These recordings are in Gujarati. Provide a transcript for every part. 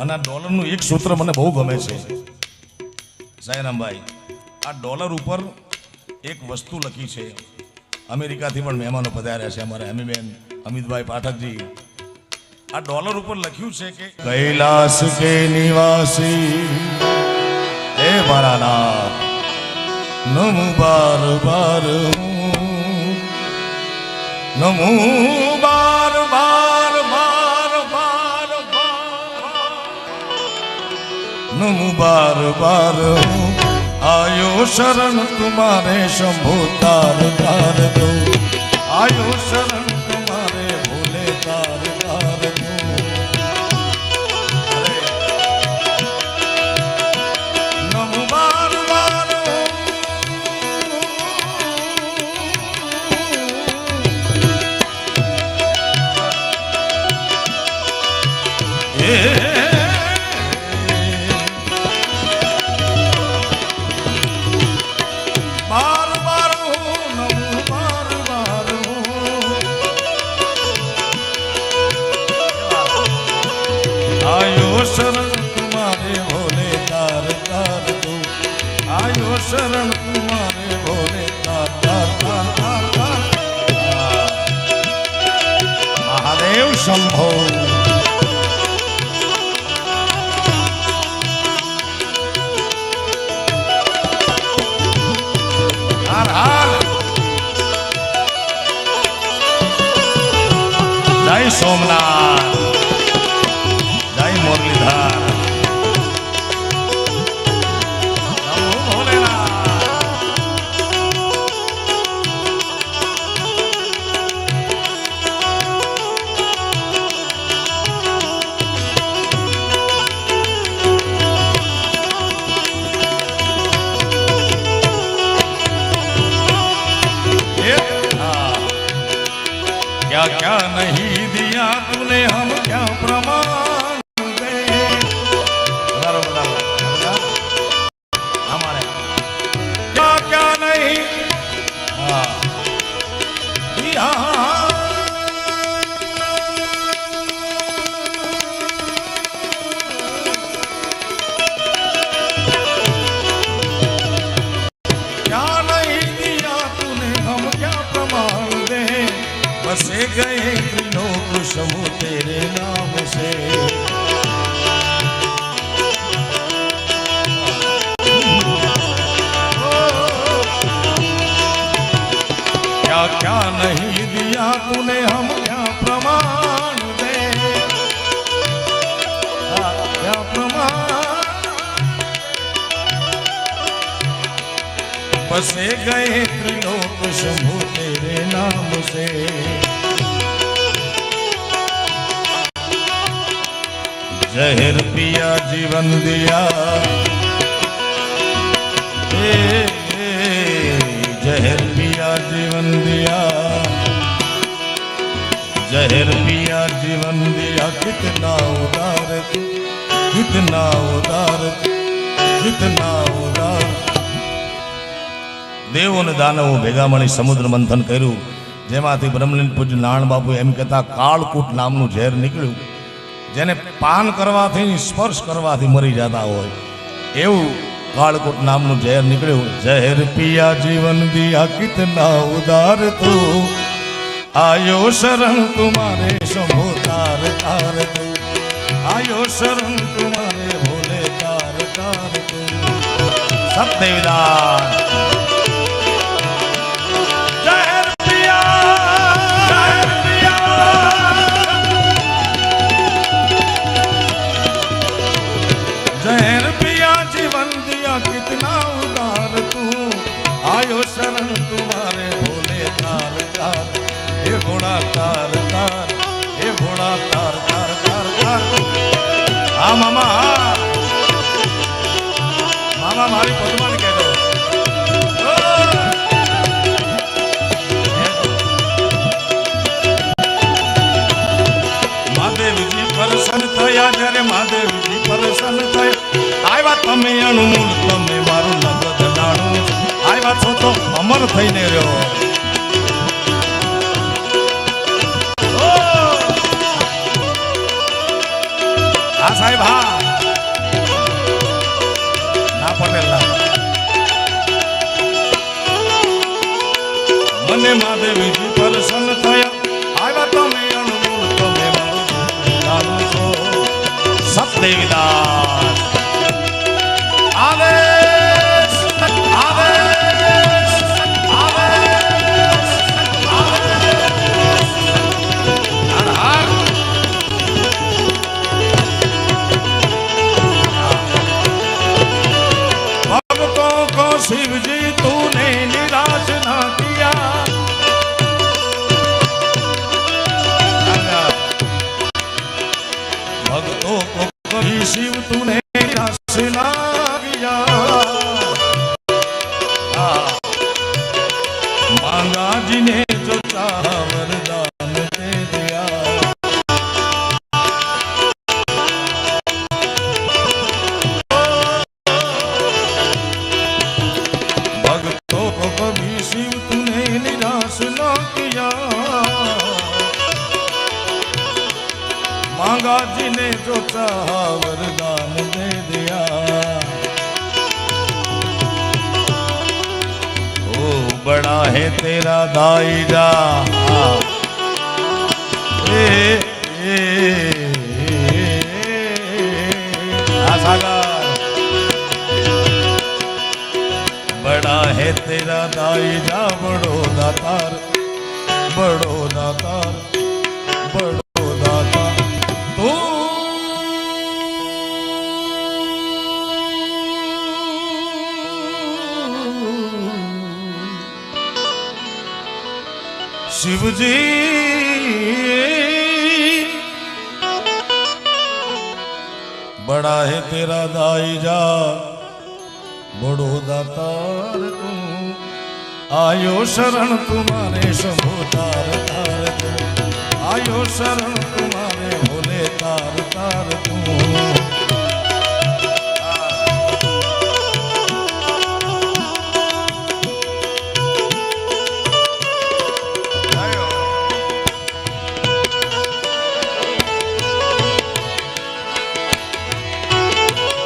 અને આ ડોલરનું એક સૂત્ર મને બહુ ગમે છે સાયરામભાઈ આ ડોલર ઉપર એક વસ્તુ લખી છે અમેરિકાથી પણ મહેમાનો પધાર્યા છે અમારા અમીબેન, અમિતભાઈ પાઠકજી આ ડોલર ઉપર લખ્યું છે કે, કૈલાસ કે નિવાસી હે મારા નામ બાર બાર. નમો નમો બાર બાર હું. આયો શરણ તુમારે શંભો તાર તાર દો આયો શરણ क्या क्या नहीं बसे गए त्रिलोक शंभु तेरे नाम से जहर पिया जीवन दिया ए, ए, जहर पिया जीवन दिया जहर पिया जीवन दिया कितना उदार तू कितना उदार तू कितना उदार દેવો અને દાનવો ભેગા મળી સમુદ્ર મંથન કર્યું. જેમાંથી બ્રહ્મલીન પૂજ્ય નારાયણ બાપુ એમ કહેતા કાળકૂટ નામનું ઝેર નીકળ્યું. જેને પાન કરવાથી, સ્પર્શ કરવાથી મરી જતા હોય. એવું કાળકૂટ નામનું ઝેર નીકળ્યું. ઝેર પિયા જીવન દિયા, કિતના ઉદાર તું? આયો શરણ તુમારે શંભો તાર તું? આયો શરણ તુમારે ભોલે તાર તાર તું? સત્યવિદાન My baby. વિનાશ ના કિયા માંગાજી ને જો વરદાન દે દયા. ઓ બડા હે તેરા દાઈરા એ તેરા દાઈ જા બડો દાતાર બડો દાતાર બડો દાતા તો શિવજી બડા હે તેરા દાઈ જા बड़ो दातार। આયો શરણ તુમારે શંભુ તાર તાર આયો શરણ તુમારે ભોલે તાર તાર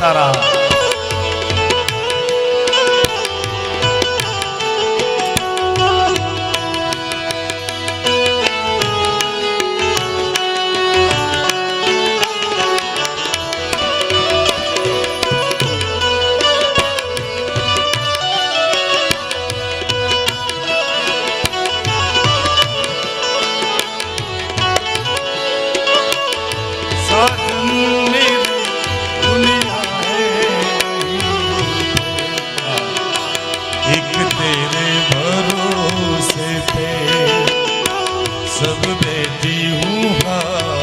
તારા de honra.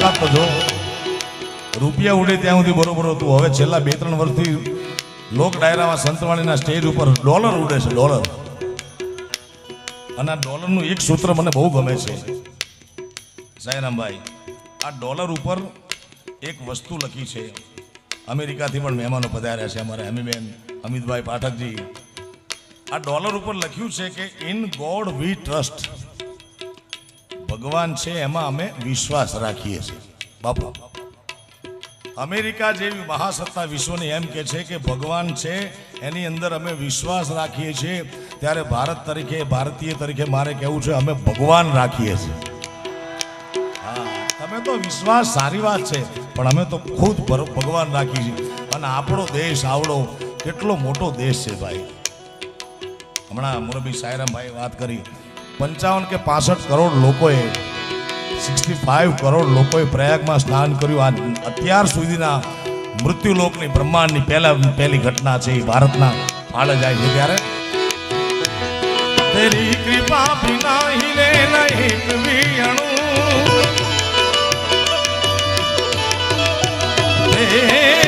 તાકાત તો જો. રૂપિયા ઉડે ત્યાં સુધી બરોબર હતું. હવે છેલ્લા બે ત્રણ વર્ષથી લોક ડાયરામાં સંતવાણીના સ્ટેજ ઉપર ડોલર ઉડે છે, ડોલર. અને આ ડોલરનું એક સૂત્ર મને બહુ ગમે છે. સાયરામભાઈ આ ડોલર ઉપર એક વસ્તુ લખી છે. અમેરિકાથી પણ મહેમાનો પધાર્યા છે અમારે અમીબેન અમિતભાઈ પાઠકજી. આ ડોલર ઉપર લખ્યું છે કે, ઇન ગોડ વી ટ્રસ્ટ. ભગવાન છે એમાં અમે વિશ્વાસ રાખીએ છીએ. બાપુ, અમેરિકા જેવી મહાસત્તા વિશ્વને એમ કે છે કે ભગવાન છે, એની અંદર અમે વિશ્વાસ રાખીએ છીએ. ત્યારે ભારત તરીકે, ભારતીય તરીકે મારે કહેવું છે, અમે ભગવાન રાખીએ છીએ. તમે તો વિશ્વાસ સારી વાત છે, પણ અમે તો ખુદ ભગવાન રાખીએ છીએ. અને આપણો દેશ, આવડો કેટલો મોટો દેશ છે ભાઈ. હમણાં મુરબી સાયરામભાઈ વાત કરી. પંચાવન કે પાસઠ કરોડ લોકોએ, સિક્સટી ફાઈવ કરોડ લોકોએ પ્રયાગમાં સ્નાન કર્યું. આ અત્યાર સુધીના મૃત્યુલોકની બ્રહ્માંડની પહેલા, પહેલી ઘટના છે એ ભારતના ફાળે જાય છે ત્યારે. તેરી કૃપા બિના હિલે નહીં વિયણું તેરી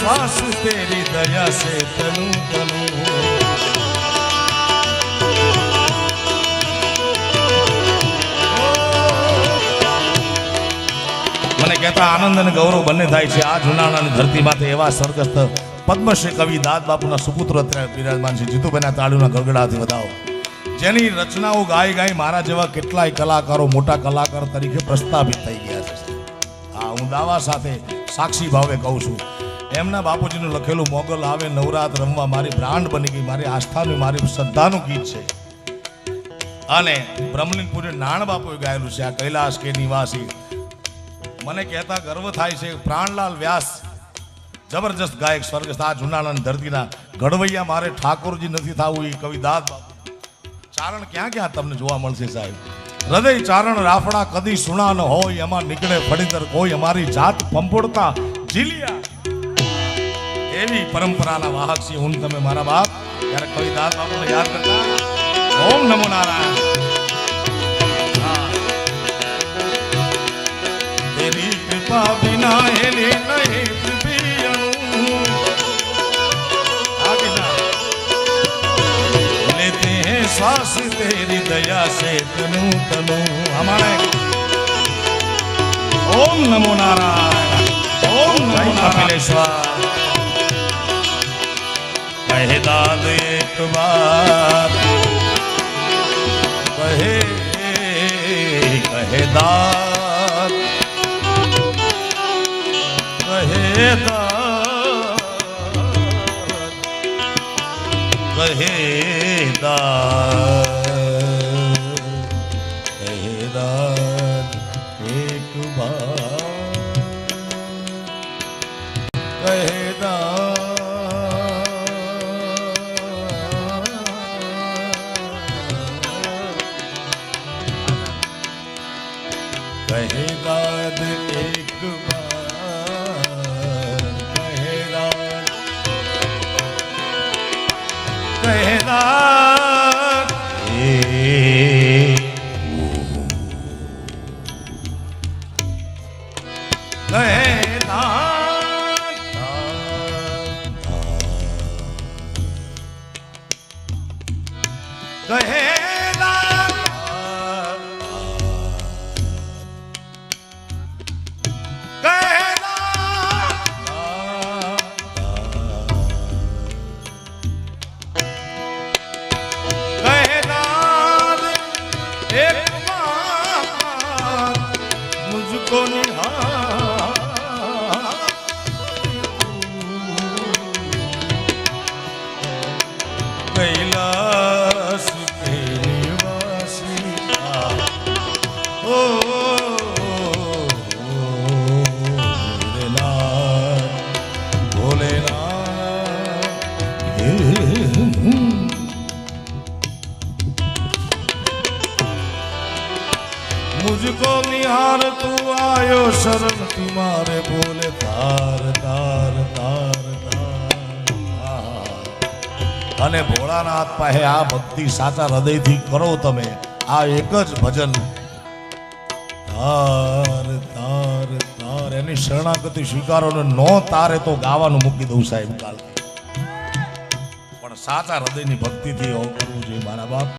श्वास तेरी दया से तनु तनु મને કહેતા આનંદ અને ગૌરવ બંને થાય છે આ જુનાણાની ધરતી માથે એવા સ્વર્ગસ્થ પદ્મશ્રી કવિ દાદ બાપુના સુપુત્ર અત્યારે બિરાજમાન છે જીતુભાઈના તાળીના ગરગડાથી વધાવો જેની રચનાઓ ગાઈ ગાઈ મારા જેવા કેટલાય કલાકારો મોટા કલાકાર તરીકે પ્રસ્થાપિત થઈ ગયા છે હા હું દાવા સાથે સાક્ષી ભાવે કહું છું એમના બાપુજીનું લખેલું મોગલ આવે નવરાત રમવા મારી બ્રાન્ડ બની ગઈ, મારી આસ્થાનું, મારી શ્રદ્ધાનું ગીત છે. અને બ્રહ્મલિંગપુરી નાણ બાપુએ ગાયેલું છે આ કૈલાસ કે નિવાસી. મને કહેતા ગર્વ થાય છે, પ્રાણલાલ વ્યાસ, જબરજસ્ત ગાયક, સ્વર્ગસ્થ, આ જુનાણાની ધરતીના ઘડવૈયા મારે ઠાકોરજી નથી થવું એ કવિ દાદ ચારણ ક્યાં ક્યાં તમને જોવા મળશે સાહેબ? હૃદય ચારણ રાફડા કદી સુણા ન હોય, એમાં નીકળે ફળીતર કોઈ, અમારી જાત પંપોડતા જીલિયા. એવી પરંપરાના વાહક છીએ હું ને તમે મારા બાપ ત્યારે કવિ દાદ બાપુને યાદ કરતા ઓમ નમો નારાયણ હા. તેરી કૃપા બિના હેલી નહીં પૃથ્વીનું. આગે ના लेते हैं श्वास तेरी दया से तनु तनु हमारे ओम नमो नारायण ओम नमो कपिलेश्वर कहे दाद एक बार कहे कहे दाद कहे કહેદાર તુજકો નિહાર તું આયો શરણ તુમારે બોલે તાર તાર તાર તાર. અને ભોળાનાથ પાસે આ ભક્તિ સાચા હૃદયથી કરો તમે. આ એક જ ભજન. તાર તાર તાર. એની શરણાગતિ સ્વીકારો ને નો તારે તો ગાવાનું મૂકી દઉં સાહેબ કાલ પણ સાચા હૃદયની ભક્તિથી એવું કરવું જોઈએ, મારા બાપ.